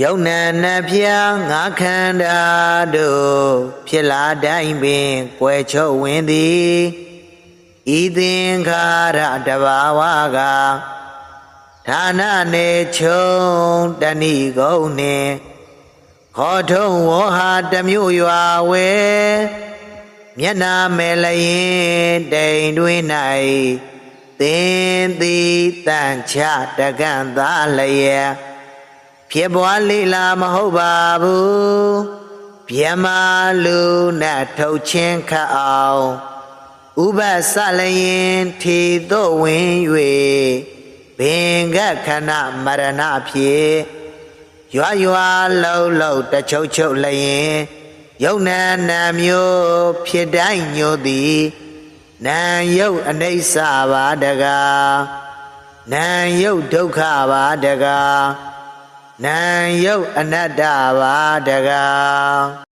ယုံနာနှဖျားငါခန္ဓာတို့ဖြစ်လာတိုင်းပင်ကွယ်ချုပ်ဝင်သည်ဤသင်္ခါရတဘာဝကဌာနနေချုံတဏိကုံနှင့်ခေါ်ထုံဝေါဟာတမျိုးရွာဝဲမျက်နာမဲလျင်တိမ်တွင်၌သင်သည်တန်ချတကန့်သားလျက် ဖြစ်ပွားလေလာမဟုတ်ပါဘူးပြမလူနဲ့ထုတ်ချင်းခတ်အောင်ဥပဆလျင်ထီတို့ဝင်၍ဘင်္ဂခဏမရဏဖြစ်ရွာရွာလှုပ်လှုပ်တချုပ်ချုပ်လျင်ယုံနာနာမျိုးဖြစ်တိုင်းညိုသည်နာယုတ်အနိစ္စပါတကားနာယုတ်ဒုက္ခပါတကား နံယုတ်အနတ္တပါတကား